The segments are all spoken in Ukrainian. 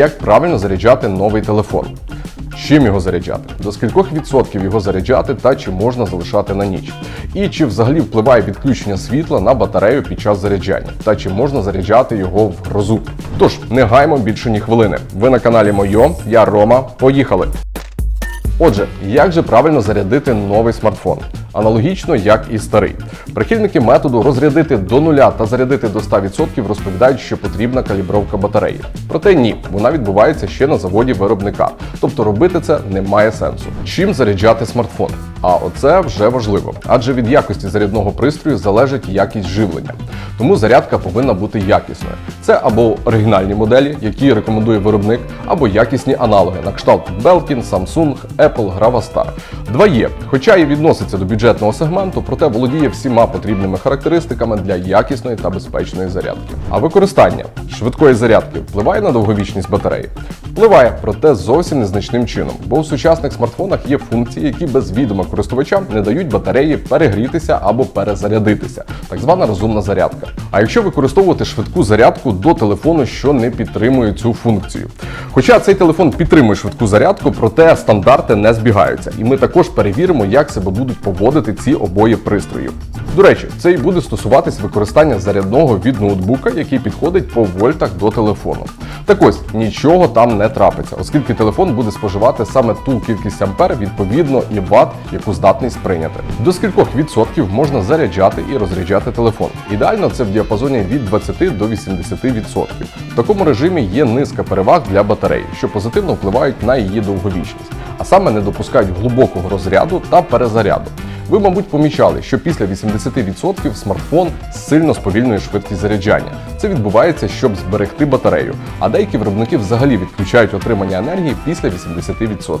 Як правильно заряджати новий телефон? Чим його заряджати? До скількох відсотків його заряджати та чи можна залишати на ніч? І чи взагалі впливає відключення світла на батарею під час заряджання? Та чи можна заряджати його в грозу? Тож не гаймо більше ні хвилини. Ви на каналі Мойо, я Рома. Поїхали! Отже, як же правильно зарядити новий смартфон? Аналогічно, як і старий. Прихильники методу розрядити до нуля та зарядити до 100% розповідають, що потрібна калібровка батареї. Проте ні, вона відбувається ще на заводі виробника. Тобто робити це не має сенсу. Чим заряджати смартфон? А оце вже важливо, адже від якості зарядного пристрою залежить якість живлення. Тому зарядка повинна бути якісною. Це або оригінальні моделі, які рекомендує виробник, або якісні аналоги на кшталт Belkin, Samsung, Apple, Gravastar. 2E, хоча і відноситься до бюджетного сегменту, проте володіє всіма потрібними характеристиками для якісної та безпечної зарядки. А використання швидкої зарядки впливає на довговічність батареї? Впливає, проте зовсім незначним чином, бо у сучасних смартфонах є функції, які без відома користувачам не дають батареї перегрітися або перезарядитися, так звана розумна зарядка. А якщо використовувати швидку зарядку до телефону, що не підтримує цю функцію. Хоча цей телефон підтримує швидку зарядку, проте стандарти не збігаються, і ми також перевіримо, як себе будуть поводити ці обоє пристрої. До речі, це і буде стосуватись використання зарядного від ноутбука, який підходить по вольтах до телефону. Так ось нічого там не трапиться, оскільки телефон буде споживати саме ту кількість ампер відповідно і ват, яку здатний сприйняти. До скількох відсотків можна заряджати і розряджати телефон. Ідеально це в діапазоні від 20 до 80 відсотків. В такому режимі є низка переваг для батареї, що позитивно впливають на її довговічність, а саме не допускають глибокого розряду та перезаряду. Ви, мабуть, помічали, що після 80% смартфон сильно сповільнює швидкість заряджання. Це відбувається, щоб зберегти батарею, а деякі виробники взагалі відключають отримання енергії після 80%.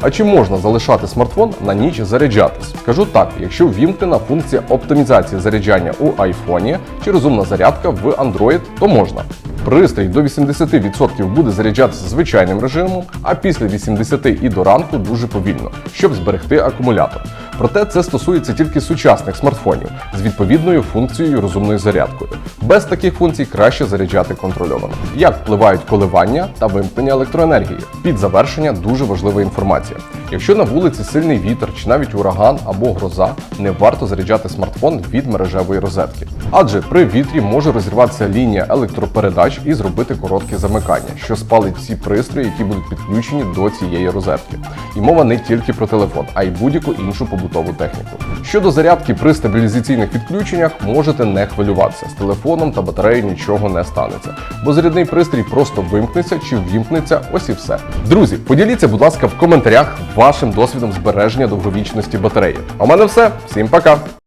А чи можна залишати смартфон на ніч заряджатись? Скажу так, якщо ввімкнена функція оптимізації заряджання у айфоні чи розумна зарядка в Android, то можна. Пристрій до 80% буде заряджатися звичайним режимом, а після 80 і до ранку дуже повільно, щоб зберегти акумулятор. Проте це стосується тільки сучасних смартфонів з відповідною функцією розумною зарядкою. Без таких функцій краще заряджати контрольовано. Як впливають коливання та вимкнення електроенергії? Під завершення дуже важлива інформація. Якщо на вулиці сильний вітер чи навіть ураган або гроза, не варто заряджати смартфон від мережевої розетки. Адже при вітрі може розірватися лінія електропередач і зробити коротке замикання, що спалить всі пристрої, які будуть підключені до цієї розетки. І мова не тільки про телефон, а й будь-яку іншу побутову техніку. Щодо зарядки при стабілізаційних відключеннях, можете не хвилюватися. З телефоном та батареєю нічого не станеться, бо зарядний пристрій просто вимкнеться чи ввімкнеться, ось і все. Друзі, поділіться, будь ласка, в коментарях вашим досвідом збереження довговічності батареї. А у мене все. Всім пока!